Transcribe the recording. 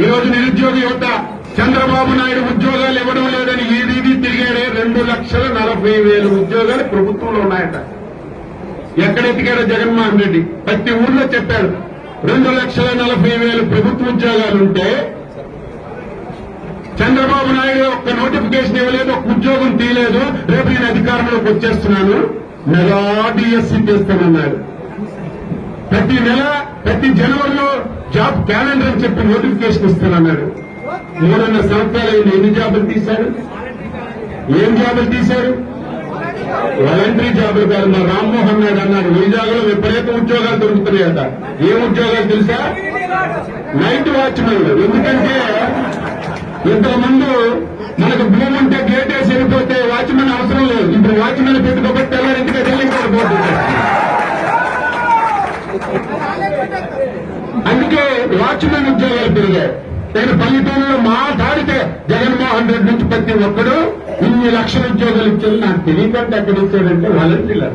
ఈ రోజు నిరుద్యోగ యువత చంద్రబాబు నాయుడు ఉద్యోగాలు ఇవ్వడం లేదని ఈ తిరిగాడే రెండు లక్షల నలభై వేలు ఉద్యోగాలు ప్రభుత్వంలో ఉన్నాయట. ఎక్కడ జగన్మోహన్ రెడ్డి? ప్రతి ఊర్లో చెప్పాడు. రెండు లక్షల నలభై వేలు ప్రభుత్వ ఉద్యోగాలుంటే చంద్రబాబు నాయుడు ఒక్క నోటిఫికేషన్ ఇవ్వలేదు ఒక ఉద్యోగం తీయలేదు. రేపు నేను అధికారంలోకి వచ్చేస్తున్నాను. మెగా డిఎస్సీ చేస్తానన్నాడు. ప్రతి నెల ప్రతి జనవరిలో జాబ్ క్యాలెండర్ అని చెప్పి నోటిఫికేషన్ ఇస్తానన్నాడు. మూడున్నర సంవత్సరాలు ఎన్ని జాబులు తీశారు ఏం జాబులు తీశారు వాలంటరీ జాబులు కాదు మా రామ్మోహన్ నాయుడు అన్నాడు వైజాగ్లో విపరీత ఉద్యోగాలు దొరుకుతున్నాయట. ఏం ఉద్యోగాలు తెలుసా? నైట్ వాచ్మెన్ ఎందుకంటే ఇంతకుముందు మనకు భూమి ఉంటే గేట్ వేసి వెళ్ళిపోతే వాచ్మెన్ అవసరం లేదు. ఇప్పుడు వాచ్మెన్ పెట్టుకోబట్టి వాచ్మెన్ ఉద్యోగాలు పెరిగాయి. నేను పల్లెటూరులో మా దాడితే జగన్మోహన్ రెడ్డి నుంచి ప్రతి ఒక్కడు ఇన్ని లక్షల ఉద్యోగాలు ఇచ్చారు. నాకు తెలియకుండా ఎక్కడ ఇచ్చాడంటే వాలంటీర్లు